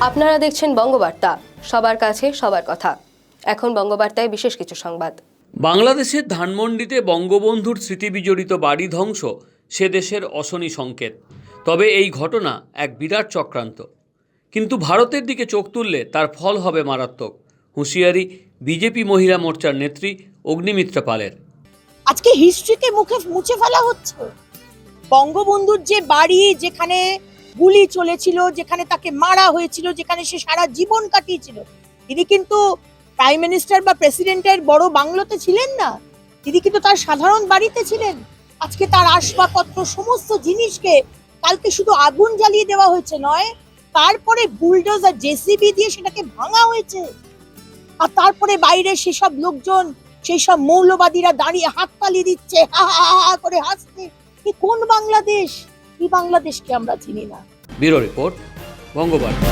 আপনারা দেখছেন বঙ্গবার্তা সবার কাছে সবার কথা। এখন বঙ্গবার্তায় বিশেষ কিছু সংবাদ। বাংলাদেশের ধানমন্ডিতে বঙ্গবন্ধুর স্মৃতিবিজড়িত বাড়ি ধ্বংস সে দেশের অশনি সংকেত। তবে এই ঘটনা এক বিরাট চক্রান্ত। কিন্তু ভারতের দিকে চোখ তুললে তার ফল হবে মারাত্মক। হুঁশিয়ারি বিজেপি মহিলা মোর্চার নেত্রী অগ্নিমিত্রা পালের। আজকে হিস্ট্রিকে মুখে মুছে ফেলা হচ্ছে। বঙ্গবন্ধুর যে বাড়ি যেখানে গুলি চলেছিল, যেখানে তাকে মারা হয়েছিল, যেখানে সে সারা জীবন কাটিয়েছিল। তিনি কিন্তু প্রাইম মিনিস্টার বা প্রেসিডেন্টের বড় বাংলোতে ছিলেন না। তিনি কিন্তু তার সাধারণ বাড়িতে ছিলেন। আজকে তার আসবাবপত্র, সমস্ত জিনিসকে কালকে শুধু আগুন জ্বালিয়ে দেওয়া হয়েছে নয়, তারপরে বুলডোজার জেসিবি দিয়ে সেটাকে ভাঙা হয়েছে। আর তারপরে বাইরে সেসব লোকজন সেই সব মৌলবাদীরা দাঁড়িয়ে হাততালি দিচ্ছে, হা হা হা হা, করে হাসছে। কি কোন বাংলাদেশ? এই বাংলাদেশকে আমরা চিনি না। Bureau report Bangabarta